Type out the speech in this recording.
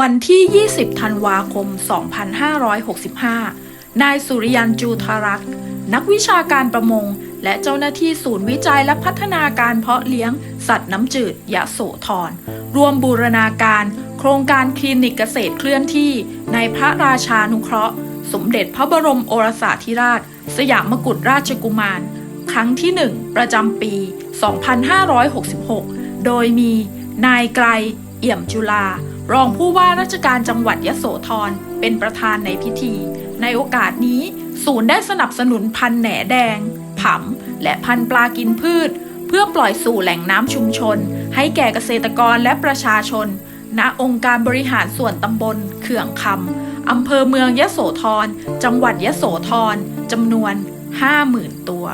วันที่ 20 ธันวาคม 2565 นายสุริยันจูทารักษ์นักวิชาการประมง และเจ้าหน้าที่ศูนย์วิจัยและพัฒนาการเพาะเลี้ยง สัตว์น้ำจืดยะโสธรรวมบูรณาการ โครงการคลินิกเกษตรเคลื่อนที่ ในพระราชานุเคราะห์ สมเด็จพระบรมโอรสาธิราช สยามกุฎราชกุมาร ครั้งที่ 1 ประจำปี 2566 โดยมี นายไกรเอี่ยมจุลา รองผู้ว่าราชการจังหวัดยโสธรเป็นประธานในพิธี ในโอกาสนี้ศูนย์ได้สนับสนุนพันธุ์แหน่แดง ผำ และพันธุ์ปลากินพืช เพื่อปล่อยสู่แหล่งน้ำชุมชน ให้แก่เกษตรกรและประชาชน ณองค์การบริหารส่วนตำบลเขื่องคำอำเภอเมืองยโสธร จังหวัดยโสธรจำนวน 50,000 ตัว